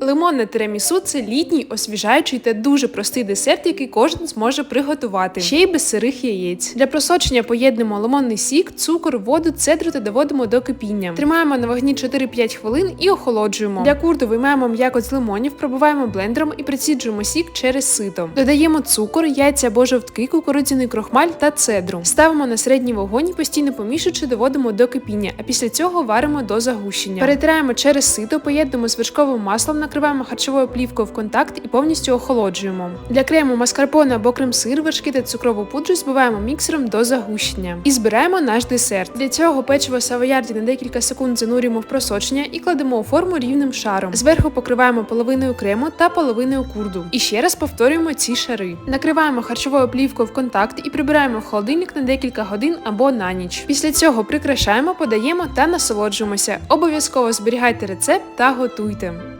Лимонне тирамісу – це літній, освіжаючий та дуже простий десерт, який кожен зможе приготувати. Ще й без сирих яєць. Для просочення поєднуємо лимонний сік, цукор, воду, цедру та доводимо до кипіння. Тримаємо на вогні 4-5 хвилин і охолоджуємо. Для курду виймаємо м'якоть з лимонів, пробиваємо блендером і приціджуємо сік через сито. Додаємо цукор, яйця або жовтки, кукурудзяний крохмаль та цедру. Ставимо на середній вогонь, постійно помішуючи, доводимо до кипіння, а після цього варимо до загущення. Перетираємо через сито, поєднуємо з вершковим маслом, накриваємо харчовою плівкою в контакт і повністю охолоджуємо. Для крему маскарпоне або крем-сир, вершки та цукрову пудру збиваємо міксером до загущення. І збираємо наш десерт. Для цього печиво савоярді на декілька секунд занурюємо в просочення і кладемо у форму рівним шаром. Зверху покриваємо половиною крему та половиною курду. І ще раз повторюємо ці шари. Накриваємо харчовою плівкою в контакт і прибираємо в холодильник на декілька годин або на ніч. Після цього прикрашаємо, подаємо та насолоджуємося. Обов'язково зберігайте рецепт та готуйте.